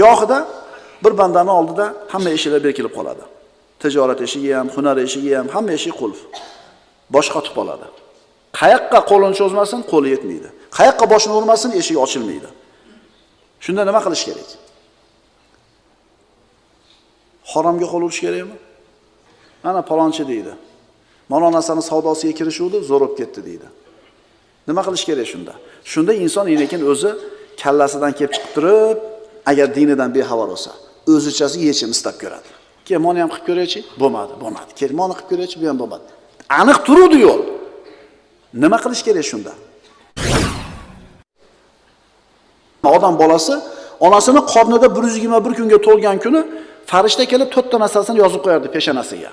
gohida bir bandani oldida hamma eshiklar berkilib qoladi. Tijorat eshigi ham hunar eshigi ham hamma eshik qulf. Bosh qotib qoladi. Qayoqqa qo'lini cho'zmasin qo'li yetmaydi. Qayoqqa boshini urmasin eshik ochilmaydi. Shunda nima qilish kerak? Haromga qo'l urish kerakmi? Mana palonchi deydi. Mana narsani savdosiga kirishuvdi zo'r bo'lib ketdi deydi. Nima qilish kerak shunda? Shunda inson lekin o'zi kallasidan kelib chiqib turib agar dinidan bexabar bo'lsa o'zichasi yechim istab ko'radi. Mana ham qilib ko'raychi? Bo'lmadi bo'lmadi. Kel mana qilib ko'raychi bu ham bo'lmadi. Aniq turuvdi yo'l. Nima qilish kerak shunda? Odam bolasi onasini qornida bir yuz yigirma bir kunga to'lgan kuni farishta kelib to'rtta narsasini yozib qo'yardi peshonasiga.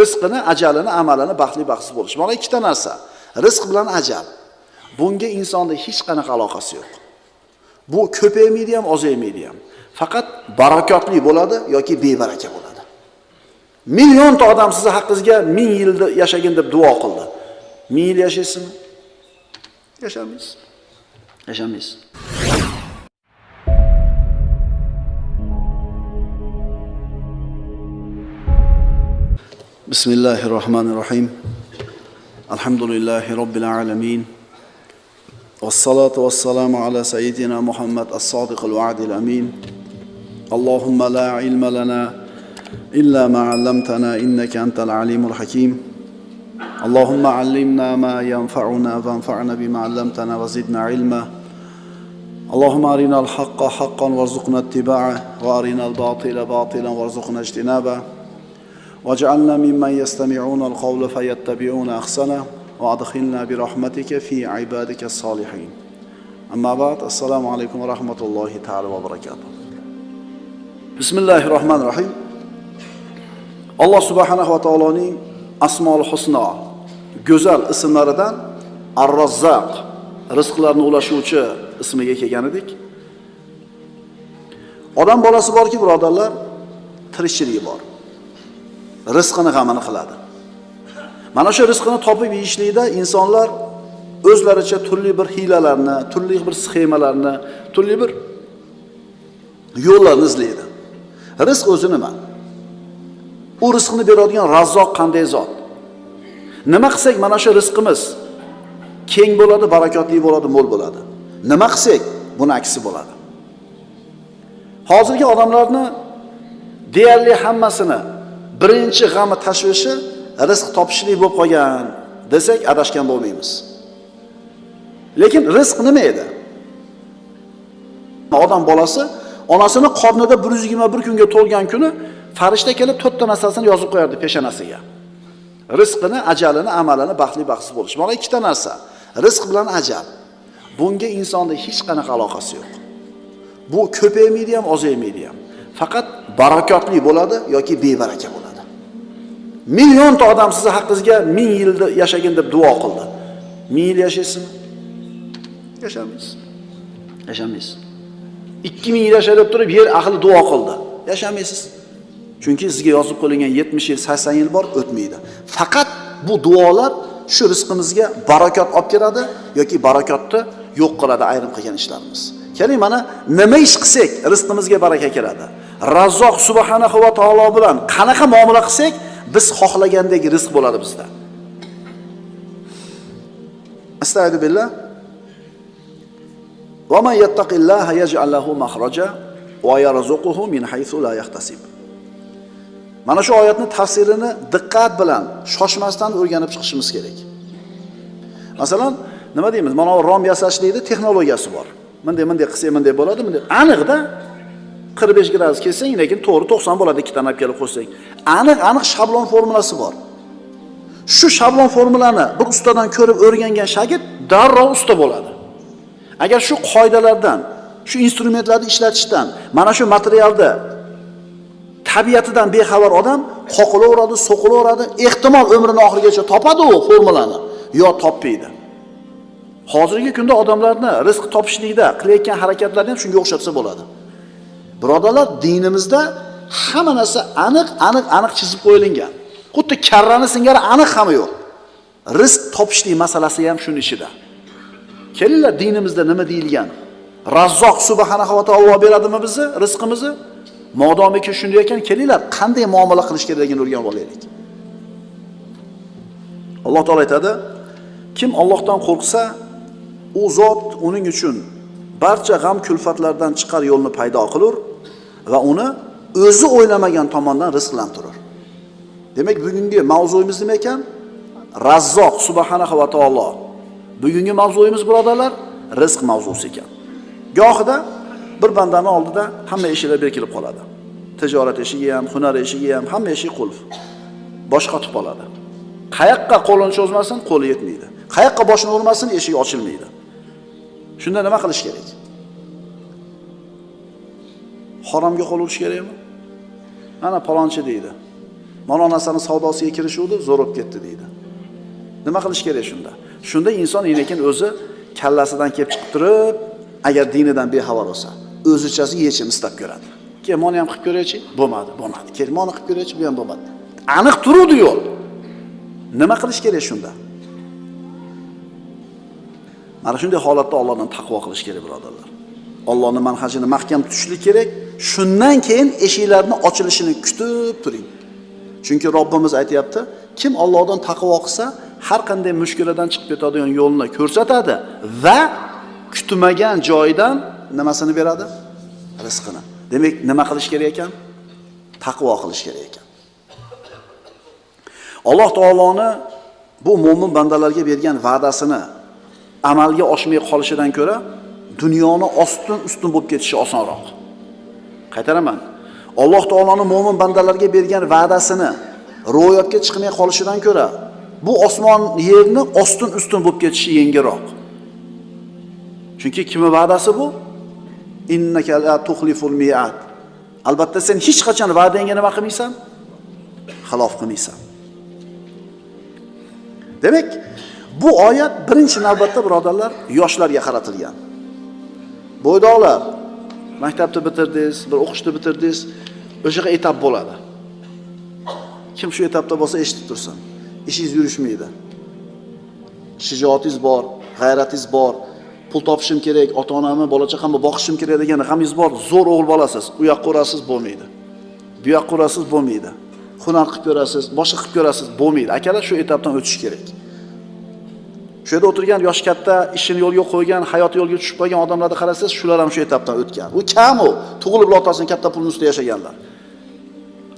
Rizqini ajalini amalini baxtli baxtsiz bo'lish. Mana ikkita narsa. Rizq bilan ajal. Bunga insonni hech qanaqa aloqasi yo'q bu ko'paymaydi ham ozaymaydi ham faqat barakotli bo'ladi yoki bebaraka bo'ladi millionta odam sizni haqqingizga ming yil yashagin deb duo qildi ming yil yashaysizmi yashamaysiz yashamaysiz بسم الله الرحمن الرحيم الحمد لله رب العالمين والصلاة والسلام على سيدنا محمد الصادق الوعد الأمين. اللهم لا علم لنا إلا ما علمتنا إنك أنت العليم الحكيم. اللهم علمنا ما ينفعنا وانفعنا بما علمتنا وزدنا علما. اللهم أرنا الحق حقا وارزقنا اتباعه وأرنا الباطل باطلا وارزقنا اجتنابه. واجعلنا ممن يستمعون القول فيتبعون أحسنه. وأدخلنا برحمتك في عبادك الصالحين أما بعد السلام عليكم ورحمة الله تعالى وبركاته بسم الله الرحمن الرحيم alloh subhanahu va taoloning asmol husno go'zal ismlaridan ar rozzaq rizqlarni ulashuvchi ismiga kelgan edik odam bolasi borki birodarlar tirikchiligi bor rizqini g'amini qiladi mana shu rizqini topib yeyishlikda insonlar o'zlaricha turli bir hiylalarni turli bir sxemalarni turli bir yo'llarni izlaydi. Rizq o'zi nima? U rizqni beradigan razzoq qanday zot? Nima qilsak mana shu rizqimiz keng bo'ladi barakotli bo'ladi mo'l bo'ladi? Nima qilsak buni aksi bo'ladi? Hozirgi odamlarni deyarli hammasini birinchi g'ami tashvishi rizq topishlik bo'lib qolgan desak adashgan bo'lmaymiz. Lekin rizq nima edi? Odam bolasi onasini qornida bir yuz yigirma bir kunga to'lgan kuni farishta kelib to'rtta narsasini yozib qo'yardi peshonasiga. Rizqini ajalini amalini baxtli baxtsiz bo'lish. Mana ikkita narsa. Rizq bilan ajal. Bunga insonni hech qanaqa aloqasi yo'q. Bu ko'paymaydi ham ozaymaydi ham. Faqat barakotli bo'ladi yoki bebaraka bo'ladi. Millionta odam sizni haqqingizga ming yil yashagin deb duo qildi. Ming yil yashaysizmi yashamaysiz. Yashamaysiz. İkki ming yil yashay deb turib yer ahli duo qildi. Yashamaysiz. Chunki sizga yozib qo'yilgan yetmish yil sakson yil bor o'tmaydi. Faqat bu duolar shu rizqimizga barakot olib keladi yoki barakotni yo'q qiladi ayrim qilgan ishlarimiz. Keling mana nima ish qilsak rizqimizga baraka keladi. Razzoq subhanahu va taolo bilan qanaqa muomala qilsak biz xohlagandek rizq bo'ladi bizda astaydu billah ومن يتق الله يجعل له مخرجا ويرزقه من حيث لا يحتسب mana shu oyatni tafsirini diqqat bilan shoshmasdan o'rganib chiqishimiz kerak masalan nima deymiz mana bu rom yasashlikni texnologiyasi bor bunday bunday qilsak bunday bo'ladi bunday aniqda Qirq besh gradus kelsang lekin to'g'ri to'qson bo'ladi ikkitani olib kelib qo'ysang aniq aniq shablon formulasi bor. Shu shablon formulani bir ustadan ko'rib o'rgangan shagird darrov usta bo'ladi. Agar shu qoidalardan shu instrumentlarni ishlatishdan mana shu materialni tabiatidan bexabar odam qoqilaveradi so'qilaveradi ehtimol umrini oxirigacha topadi u formulani yo topmaydi. Hozirgi kunda odamlarni rizq topishlikda qilayotgan harakatlari ham shunga o'xshatsa bo'ladi. Birodarlar dinimizda hamma narsa aniq aniq aniq chizib qo'yilgan xuddi karrani singari aniq hamma yo'q rizq topishlik masalasi ham shuni ichida kelinglar dinimizda nima deyilgan Razzoq subhanahu va taolo beradimi bizni rizqimizni? Modomiki shunday ekan, kelinglar, qanday muomala qilish kerakligini o'rganib olaylik. Alloh taolo aytadi, kim Allohdan qo'rqsa, u zot uning uchun barcha g'am kulfatlardan chiqar yo'lni paydo qilur va uni o'zi o'ylamagan tomondan rizqlantirur. Demak, bugungi mavzuyimiz nima ekan? Razzoq subhanahu va taolo. Bugungi mavzuyimiz birodarlar, rizq mavzusi ekan. Gohida bir bandani oldida hamma eshiklar berkilib qoladi. Tijorat eshigi ham, hunar eshigi ham, hamma eshik qulf. bosh qotib qoladi. Qayoqqa qo'lini cho'zmasin, qo'li yetmaydi. Qayoqqa boshini urmasin, eshik ochilmaydi. Shunda nima qilish kerak? Haromga qo'l urish kerakmi? Mana palonchi deydi. Mana narsani savdosiga kirishuvdi, zo'r bo'lib ketdi deydi. Nima qilish kerak shunda? Shunda inson lekin o'zi kallasidan kelib chiqib turib, agar dinidan bexabar bo'lsa, o'zichasi yechim istab ko'radi. Kel, mana ham qilib ko'raychi? Bo'lmadi, bo'lmadi. Kel, mana qilib ko'raychi? Bu ham bo'lmadi. Aniq turuvdi yo'l. Nima qilish kerak shunda? Mana shunday holatda Allohdan taqvo qilish kerak, birodarlar. Allohning manhajini mahkam tutishlik kerak. Shundan keyin eshiklarni ochilishini kutib turing. Chunki Robbimiz aytyapti kim Allohdan taqvo qilsa, har qanday mushkuladan chiqib ketadigan yo'lni ko'rsatadi va kutmagan joydan nimasini beradi? Rizqini. Demak, nima qilish kerak ekan? Taqvo qilish kerak ekan. Alloh taoloni bu mo'min bandalarga bergan va'dasini amalga oshmay qolishidan ko'ra dunyoni ostin ustun bo'lib ketishi osonroq. Qaytaraman. Alloh taoloning mo'min bandalarga bergan va'dasini ro'yobga chiqmay qolishidan ko'ra bu osmon yerni ostin ustun bo'lib ketishi yengilroq. Chunki kimning va'dasi bu? Innaka la tuxliful mi'at. Albatta sen hech qachon va'dangga nima qilmaysan? Xilof qilmaysan. Demak, bu oyat birinchi navbatda birodarlar yoshlarga qaratilgan. Bo'ydoqlar, maktabni bitirdingiz, bir o'qishni bitirdingiz, o'shaqa etap bo'ladi. Kim shu etapda bo'lsa eshitib tursin. Ishingiz yurishmaydi. Shijoatingiz bor, g'ayratingiz bor, pul topishim kerak, ota-onamni, bola chaqamni boqishim kerak degan g'amingiz bor, zo'r o'g'il bolasiz, u yoqqa urasiz bo'lmaydi. Bu yoqqa urasiz bo'lmaydi. Hunar qilib ko'rasiz, boshqa qilib ko'rasiz, bo'lmaydi. Akalar shu etapdan o'tish kerak. Shu yerda o'tirgan yosh katta, ishini yo'lga qo'ygan, hayoti yo'lga tushib qolgan odamlarni qarasangiz, shular ham shu etapdan o'tgan. U kam u, tug'ilib otasini katta pulini ustida yashaganlar.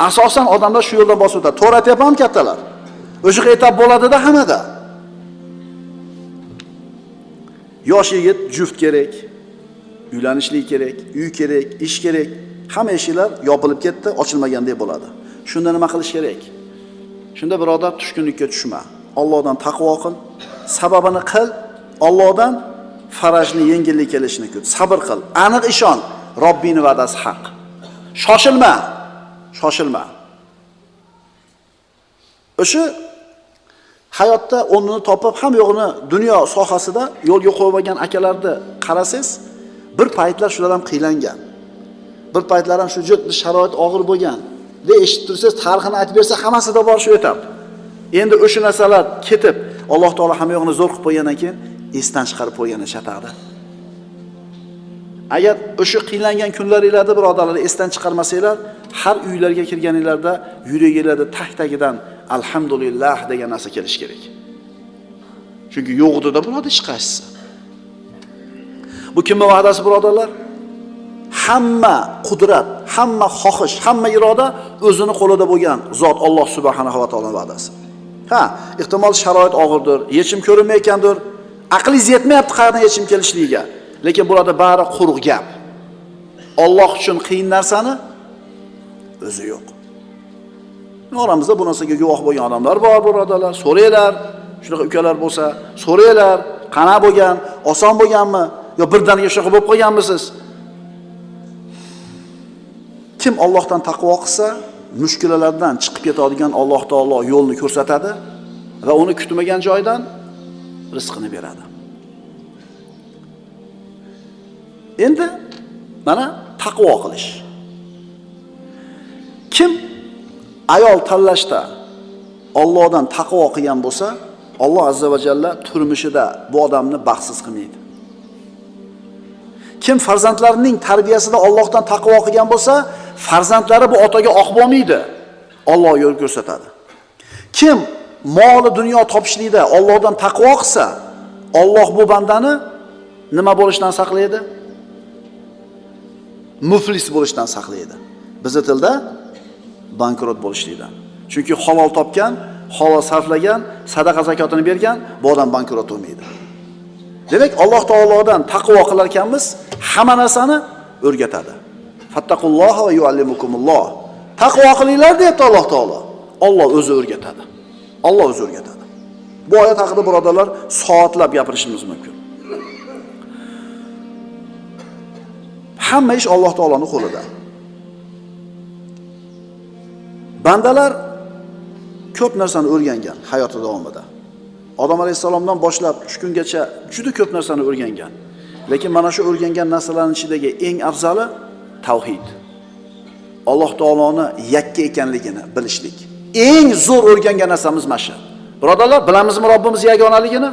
Asosan odamlar shu yo'ldan bosib o'tadi. To'g'ri aytyapmanmi kattalar? O'sha etap bo'ladida hammada. Yosh yigit juft kerak, uylanishlik kerak, uy kerak, ish kerak. Hamma eshiklar yopilib ketdi, ochilmagandek bo'ladi. Shunda nima qilish kerak? Shunda birodar tushkunlikka tushma. Allohdan taqvo qil, sababini qil, Allohdan farajni yengillik kelishini kut. Sabr qil, aniq ishon, robbingni va'dasi haq. Shoshilma. Shoshilma. O'sha hayotda o'rnini topib, ham yo'g'ini dunyo sohasida yo'lga qo'yib olgan akalarni qarasangiz, bir paytlar shular ham qiylangan. Bir paytlar ham shu juda sharoit og'ir bo'lgan. Eshitib tursangiz, tarixini aytib bersa, hammasida bor shu etap. Endi o'sha narsalar ketib, Alloh taolo hamma yo'g'ini zo'r qilib qo'ygandan keyin esdan chiqarib qo'ygani chataqdi. Agar o'sha qiynlangan kunlaringizda birodarlar esdan chiqarmasanglar, har uylarga kirganinglarda yuragingizda tag-tagidan alhamdulillah degan narsa kelishi kerak. Chunki yo'g'dida birodar hech qaysisi. Bu kimning va'dasi birodarlar? Hamma qudrat, hamma xohish, hamma iroda o'zini qo'lida bo'lgan zot Alloh subhanahu va taoloning va'dasi. Ha, ehtimol sharoit og'irdir, yechim ko'rinmayotgandir, aqlingiz yetmayapti qayerdan yechim kelishligiga. Lekin bularda bari quruq gap. Alloh uchun qiyin narsani o'zi yo'q. Oramizda bu narsaga guvoh bo'lgan odamlar bor, birodarlar. So'raylar, shunaqa ukalar bo'lsa, so'raylar, qana bo'lgan, oson bo'lganmi yo birdaniga shunaqa bo'lib qolganmisiz? Kim Allohdan taqvo qilsa, mushkulalardan chiqib ketadigan Alloh taolo yo'lni ko'rsatadi va uni kutmagan joydan rizqini beradi. Endi mana taqvo qilish. Kim ayol tanlashda Allohdan taqvo qilgan bo'lsa, Alloh azza va jalla turmushida bu odamni baxtsiz qilmaydi. Kim farzandlarining tarbiyasida Allohdan taqvo qilgan bo'lsa, farzandlari bu otaga oq bo'lmaydi. Alloh yo'l ko'rsatadi. Kim moli dunyo topishlikda Allohdan taqvo qilsa, Alloh bu bandani nima bo'lishdan saqlaydi? Muflis bo'lishdan saqlaydi. bizni tilda bankrot bo'lishlikdan. Chunki halol topgan, halol sarflagan, sadaqa zakotini bergan, bu odam bankrot bo'lmaydi. Demak, Alloh taolodan taqvo qilar ekanmiz, hamma narsani o'rgatadi. Fattaqulloha va yuallimukumulloh. Taqvo qilinglar deyapti Alloh taolo. Alloh o'zi o'rgatadi. Alloh o'zi o'rgatadi. Bu oyat haqida birodarlar soatlab gapirishimiz mumkin. Hamma ish Alloh taoloni qo'lida. Bandalar ko'p narsani o'rgangan hayoti davomida. Odam alayhissalomdan boshlab shu kungacha juda ko'p narsani o'rgangan. Lekin mana shu o'rgangan narsalarning ichidagi eng afzali tavhid. Alloh taoloni yakka ekanligini bilishlik. Eng zo'r o'rgangan narsamiz mana shu. Birodarlar, bilamizmi Robbimiz yagonaligini?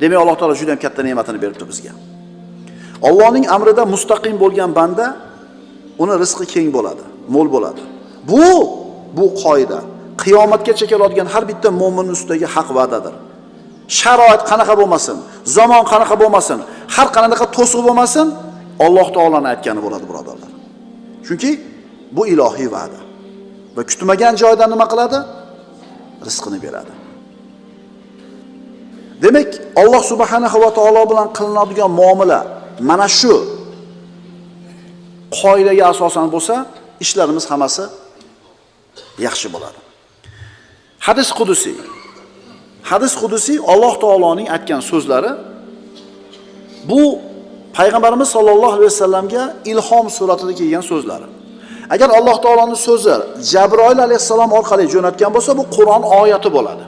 Demak, Alloh taolo juda ham katta ne'matini beribdi bizga. Allohning amrida mustaqim bo'lgan banda uni rizqi keng bo'ladi, mo'l bo'ladi. Bu bu qoida. Qiyomatgacha keladigan har bitta mu'min ustidagi haq va'dadir. Sharoit qanaqa bo'lmasin, zamon qanaqa bo'lmasin, har qanaqa to'siq bo'lmasin, Alloh taoloni aytgani bo'ladi, birodarlar. Chunki bu ilohiy va'da. Va kutmagan joydan nima qiladi? Rizqini beradi. Demak, Alloh subhanahu va taolo bilan qilinadigan muomala mana shu qoidaga asosan bo'lsa, ishlarimiz hammasi yaxshi bo'ladi. Hadis qudusiy. Hadis qudusiy Alloh taoloning aytgan so'zlari bu payg'ambarimiz sollallohu alayhi vasallamga ilhom suratida kelgan so'zlari. Agar Alloh taoloning so'zi Jabroil alayhissalom orqali jo'natgan bo'lsa, bu Qur'on oyati bo'ladi.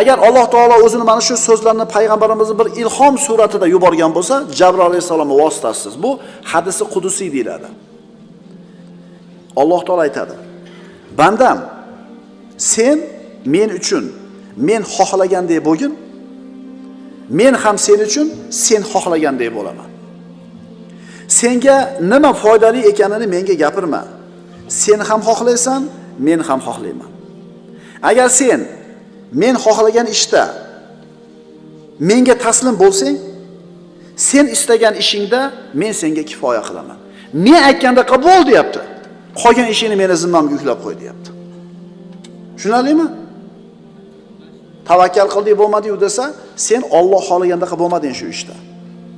Agar Alloh taolo o'zini mana shu so'zlarni payg'ambarimizni bir ilhom suratida yuborgan bo'lsa, Jabroil alayhissalomni vositasiz bu hadisi qudusiy deyiladi. Alloh taolo aytadi: "Bandam, sen men uchun men xohlagandek bo'lgin, men ham sen uchun sen xohlagandek bo'laman. Senga nima foydali ekanini menga gapirma. Sen ham xohlaysan, men ham xohlayman. Agar sen men xohlagan ishda menga taslim bo'lsang, sen istagan ishingda men senga kifoya qilaman. Men aytganda qabul deyapti. Qolgan ishingni meni zimmamga yuklab qo'y deyapti. Tushunarlimi? Tavakkal qildik bo'lmadiyu desa, sen Alloh xohlaganda qilib bo'lmading shu ishda.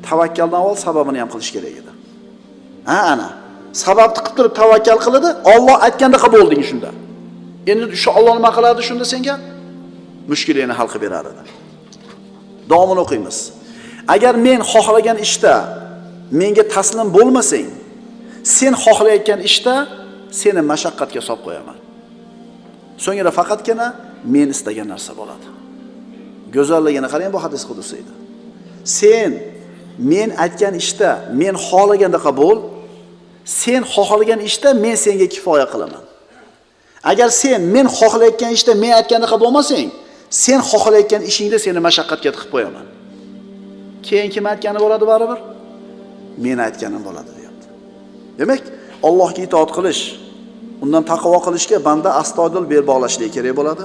Tavakkaldan avval sababini ham qilish kerak edi. Ha, ana. Sababni qilib turib tavakkal qiladi, Alloh aytganda qilib bo'lding shunda. Endi shu olloh nima qiladi shunda senga? Mushkulingni hal qilib berar edi. Davomini o'qiymiz. Agar men xohlagan ishda menga taslim bo'lmasang, sen xohlayotgan ishda seni mashaqqatga solib qo'yaman. So'ngra faqatgina men istagan narsa bo'ladi. Go'zalligini qarang bu hadis qudusi. Sen men aytgan ishda men xohlaganda qabul, sen xohlagan ishda men senga kifoya qilaman. Agar sen men xohlayotgan ishda men aytgandaqa bo'lmasang, sen xohlayotgan ishingda seni mashaqqatga tiqib qo'yaman. Keyin kim aytgani bo'ladi baribir? Men aytganim bo'ladi, deyapti. Demak, Allohga itoat qilish, undan taqvo qilishga banda astoydil bel bog'lashligi kerak bo'ladi.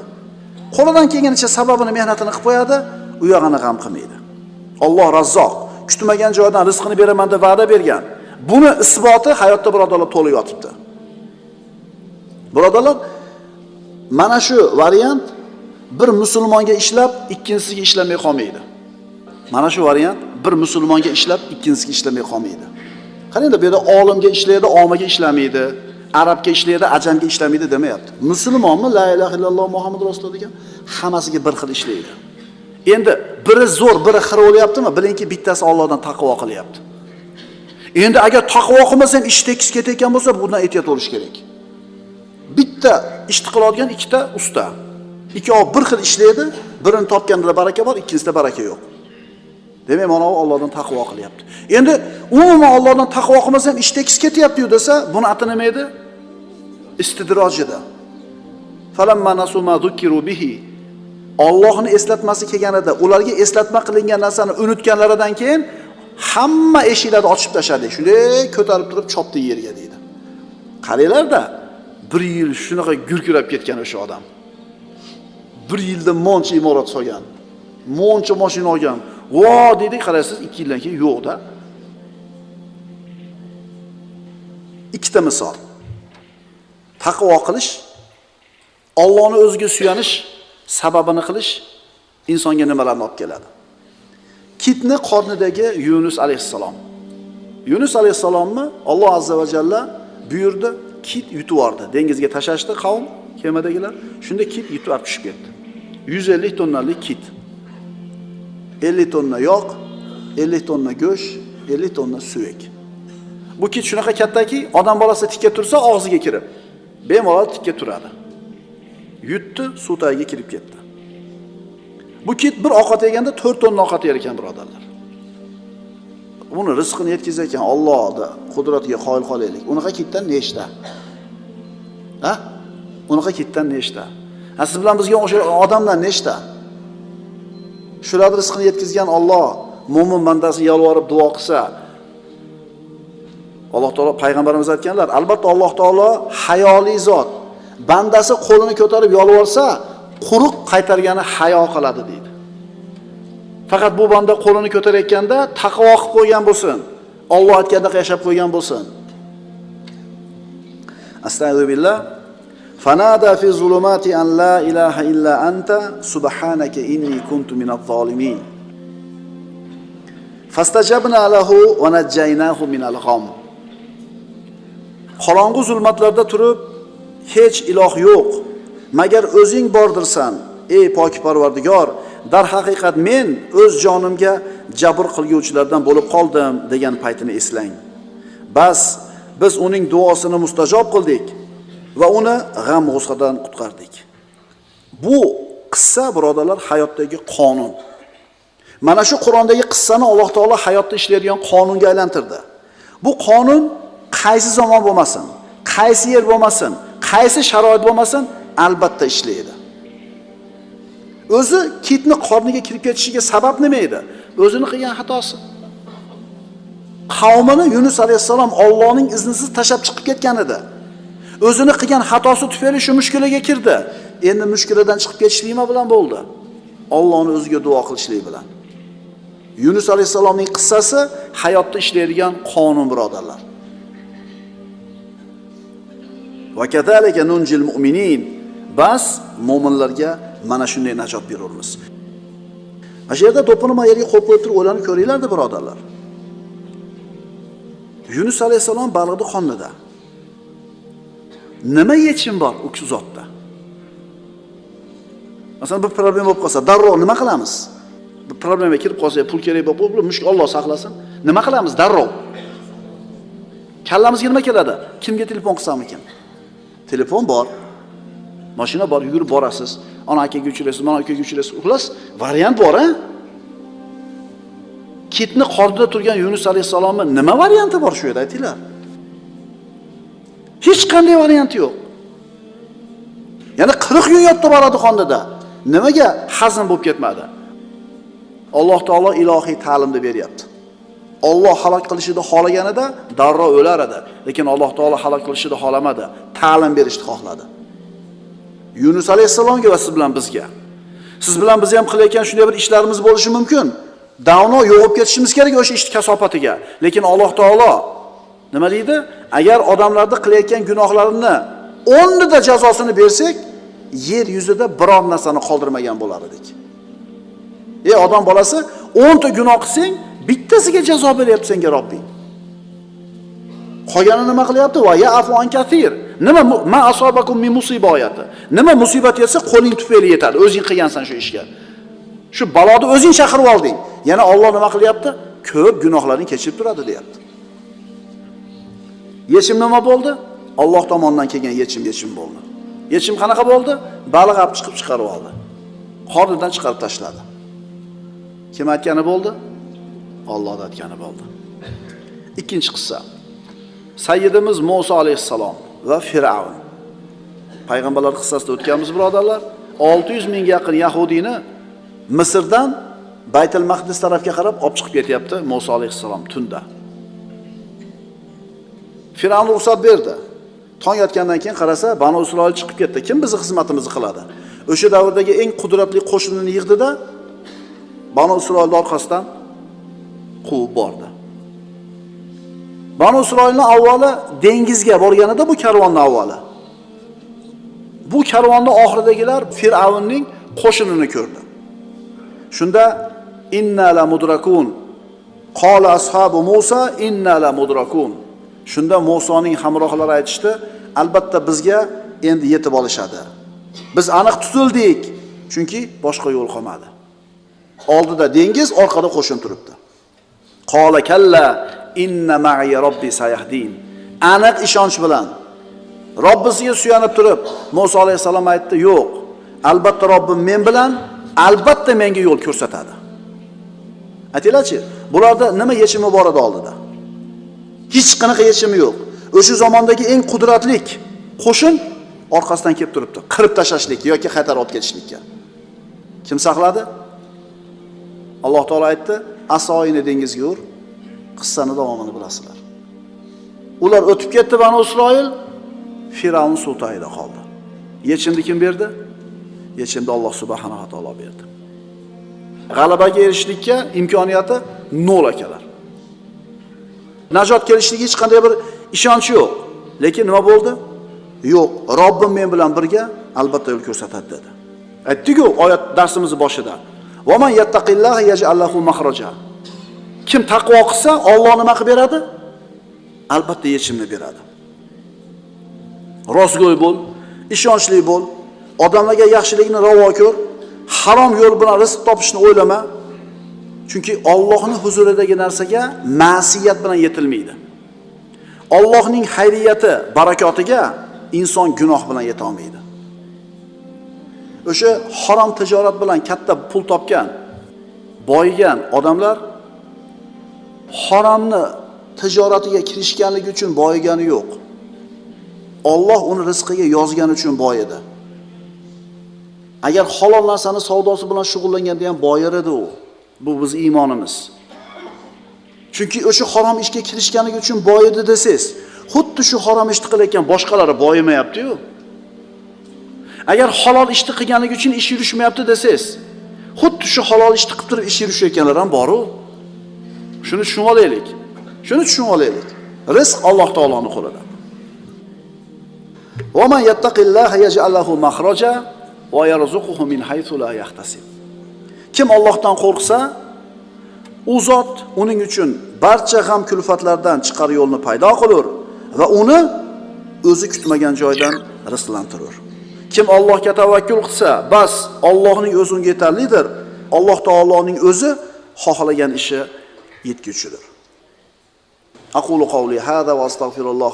Qo'lidan kelganicha sababini, mehnatini qilib qo'yadi, u yog'ini g'am qilmaydi. Alloh Razzoq kutmagan joydan rizqini beraman deb va'da bergan. Buni isboti hayotda birodarlar to'liq yotibdi. Birodarlar, mana shu variant bir musulmonga ishlab, ikkinchisiga ishlamay qolmaydi. Mana shu variant bir musulmonga ishlab, ikkinchisiga ishlamay qolmaydi. Qarangda bu yerda olimga ishlaydi, omaga ishlamaydi. Arabga ishlaydi, ajamga ishlamaydi demayapti. Musulmonmi la ilaha illalloh Muhammad rasululloh degan hammasiga bir xil ishlaydi. Endi biri zo'r, biri xira bo'lyaptimi? Bilingki, bittasi Allohdan taqvo qilyapti. Endi agar taqvo qilmasang ish tekis ketayotgan bo'lsa, bundan ehtiyot bo'lish kerak. Bitta ishni qiladigan ikkita usta. Ikkovi bir xil ishlaydi, birini topganda baraka bor, ikkinchisida baraka yo'q. Demak, mana bu Allohdan taqvo qilyapti. Endi umuman Allohdan taqvo qilmasam ish tekis ketyapti-yu desa, buni ati nima edi? Istidroj edi. Falamma nasu bihi. Allohni eslatmasi kelganida, ularga eslatma qilingan narsani unutganlaridan keyin hamma eshiklarni ochib tashladi shunday ko'tarib turib chopdi yerga deydi qaranglarda bir yil shunaqa gurkirab ketgan o'sha odam bir yilda moncha imorat solgan moncha moshina olgan vo deydi qaraysiz ikki yildan keyin yo'qda ikkita misol taqvo qilish Allohni o'ziga suyanish sababini qilish insonga nimalarni olib keladi? Kitni qornidagi yunus alayhissalom. Yunus alayhissalomni alloh azza va jalla buyurdi kit yutib yubordi dengizga tashlashdi qavm kemadagilar. Shunda kit yutib olib tushib ketdi. Yuz ellik kit ellik tonna yog' ellik tonna go'sht ellik tonna suyak bu kit shunaqa kattaki odam bolasi tikka tursa og'ziga kirib bemalol tikka turadi yutdi suv tagiga kirib ketdi. Bu kit bir ovqat yeganda to'rt tonna ovqat yer ekan birodarlar. Uni rizqini yetkazar ekan ollohni qudratiga qoyil qolaylik. Unaqa kitdan nechta ha? Unaqa kitdan nechta siz bilan bizga o'sha odamlar nechta shularni rizqini yetkazgan olloh mo'min bandasi yolvorib duo qilsa alloh taolo payg'ambarimiz aytganlar albatta alloh taolo hayoli zot bandasi qo'lini ko'tarib yolvorsa quruq qaytargani hayo qiladi deydi. Faqat bu banda qo'lini ko'tarayotganda taqvo qilib qo'ygan bo'lsin olloh aytgandaqa yashab qo'ygan bo'lsin. Astag'firullah fanada fi zulumati an la ilaha illa anta subhanaka inni kuntu minaz zolimin fastajabna lahu va najjaynahu minal g'am qorong'u zulmatlarda turib hech iloh yo'q. Magar o'zing bordirsan ey poki parvardigor darhaqiqat men o'z jonimga jabr qilguvchilardan bo'lib qoldim degan paytini eslang. Bas biz uning duosini mustajob qildik. Va uni g'am g'ussadan qutqardik. Bu qissa birodarlar hayotdagi qonun. Mana shu qur'ondagi qissani alloh taolo hayotda ishlaydigan qonunga aylantirdi. Bu qonun qaysi zamon bo'lmasin qaysi yer bo'lmasin qaysi sharoit bo'lmasin albatta ishlaydi. O'zi kitni qorniga kirib ketishiga sabab nima edi? O'zini qilgan xatosi. Qavmini yunus alayhissalom ollohning iznisiz tashlab chiqib ketgan edi. O'zini qilgan xatosi tufayli shu mushkulaga kirdi. Endi mushkuladan chiqib ketishlik nima bilan bo'ldi ollohni o'ziga duo qilishlik bilan yunus alayhissalomning qissasi hayotda ishlaydigan qonun birodarlar nunjil mu'minin. Bas mo'minlarga mana shunday najot berurmiz mana shu yerda to'pini mana yerga qo'yib qo'yib turib o'ylanib ko'ringlarda birodarlar yunus alayhissalom baliqni qornida nima yechim bor u zotda masalan bir problema bo'lib qolsa darrov nima qilamiz? Bir problema kirib qolsa pul kerak bo'lib qolib mushkul olloh saqlasin. Nima qilamiz? Darrov. Kallamizga nima keladi? Kimga telefon qilsamikin telefon bor. Mashina bor yugurib borasiz. Ona akaga uchraysiz mana akaga uchraysiz xullas variant bor a kitni qornida turgan yunus alayhissalomni nima varianti bor shu yerda aytinglar hech qanday varianti yo'q yana qirq kun yotdi boradi qornida nimaga hazm bo'lib ketmadi alloh taolo ilohiy ta'limni beryapti Alloh halok qilishini xohlaganida darrov o'lar edi, lekin Alloh taolo halok qilishini xohlamadi, ta'lim berishni xohladi. Yunus alayhissalomga va siz bilan bizga. Siz bilan biz ham qilayotgan shunday bir ishlarimiz bo'lishi mumkin. Davno yo'qib ketishimiz kerak o'sha ishni kasofatiga. Lekin Alloh taolo nima deydi? Agar odamlarni qilayotgan gunohlarini 10 jazosini bersak, yer yuzida biror narsani qoldirmagan bo'lar edik. Ey odam bolasi, 10 ta gunoh qilsang, bittasiga jazo beryapti senga Robbing. Qolganini nima qilyapti? Va ya'fu an kathir. Nima ma asobakum min musiboyati. Nima musibat yetsa qo'ling tufayli yetadi. O'zing qilgansan shu ishga. Shu baloni o'zing chaqirib olding. Yana Alloh nima qilyapti? Ko'p gunohlarni kechirib turadi, deyapti. Yechim nima bo'ldi? Alloh tomonidan kelgan yechim yechim bo'ldi. Yechim qanaqa bo'ldi? Baliq olib chiqib chiqarib oldi. Qornidan chiqarib tashladi. Kim aytgani bo'ldi? Alloh aytgani bo'ldi. Ikkinchi qissa. Sayyidimiz Musa alayhissalom va Firavn. Payg'ambarlar qissasida o'tganmiz birodarlar. 600 mingga yaqin yahudiyni Misrdan Baytul Maqdis tarafga qarab olib chiqib ketyapti Musa alayhissalom tunda. Firavn ruxsat berdi. Tong yotgandan keyin qarasa, Banu Isroil chiqib ketdi. Kim bizni xizmatimizni qiladi? O'sha davrdagi eng qudratli qo'shinini yig'dida Banu Isroilni orqasidan quvib bordi. Banu Isroilni avvali dengizga borganida bu karvonning avvali. Bu karvonning oxiridagilar Fir'avnning qo'shinini ko'rdi. Shunda inna la mudrakun qala ashabu Musa inna la mudrakun. Shunda Musoning hamrohlari aytishdi, albatta bizga endi yetib olishadi. Biz aniq tutildik, chunki boshqa yo'l qolmadi. Oldida dengiz, orqada qo'shin turibdi. qola kalla inna ma'ya robbi sayahdin. Aniq ishonch bilan Robbisiga suyanib turib, muso alayhissalom aytdi, "Yo'q, albatta Robbim men bilan, albatta menga yo'l ko'rsatadi." Aytinglarchi, bularda nima yechimi bor edi oldida? Hech qanaqa yechimi yo'q. O'sha zamondagi eng qudratlik qo'shin orqasidan kelib turibdi, qirib tashlashlik yoki qaytarib olib ketishlikka. Kim saqladi? Alloh taolo aytdi, "Asoyini dengizga ur, qissani davomini bilasizlar." Ular o'tib ketdi Banu Isroil, Firavn suv tagida qoldi. Yechimni kim berdi? Yechimni Alloh subhanahu va taolo berdi. G'alabaga erishishlikka imkoniyati nol akalar. Najot kelishlik hech qanday bir ishonch yo'q. Lekin nima bo'ldi? Yo'q, Robbim men bilan birga albatta yo'l ko'rsatadi dedi. Aytdik-ku oyat darsimiz boshida. Kim taqvo qilsa, Alloh nima qilib beradi? Albatta yechimni beradi. Rostgo'y bo'l, ishonchli bo'l, odamlarga yaxshilikni ravo ko'r, harom yo'l bilan rizq topishni o'ylama. Chunki Allohning huzuridagi narsaga ma'siyat bilan yetilmaydi. Allohning xayriyati, barakotiga inson gunoh bilan yeta olmaydi. O'sha harom tijorat bilan katta pul topgan, boyigan odamlar haromni tijoratiga kirishganligi uchun boyigani yo'q. Alloh uni rizqiga yozgani uchun boy edi. Agar halol narsani savdosi bilan shug'ullanganda ham boyir edi u. Bu biz iymonimiz. Chunki o'sha harom ishga kirishganligi uchun boy edi desangiz, xuddi shu harom ishni qilayotgan boshqalari boyimayapti-yu. Agar halol ishni qilganligi uchun ish yurishmayapti desangiz, xuddi shu halol ishni qilib turib ish yurishayotganlar ham bor-u. Shuni tushunib olaylik. Shuni tushunib olaylik. Rizq Alloh taoloning qo'lida. Man yattaqillaha yaj'al lahu makhraja va yarzuquhu min haythu la yahtasib. Kim Allohdan qo'rqsa, u zot uning uchun barcha g'am kulfatlardan chiqar yo'lni paydo qilur va uni o'zi kutmagan joydan rizqlantirur. Kim Allohga tavakkul qilsa, bas Allohning o'zi unga yetarlidir. Alloh taoloning o'zi xohlagan ishi yetguchidir. Aqulu qawli hada va astagfirulloh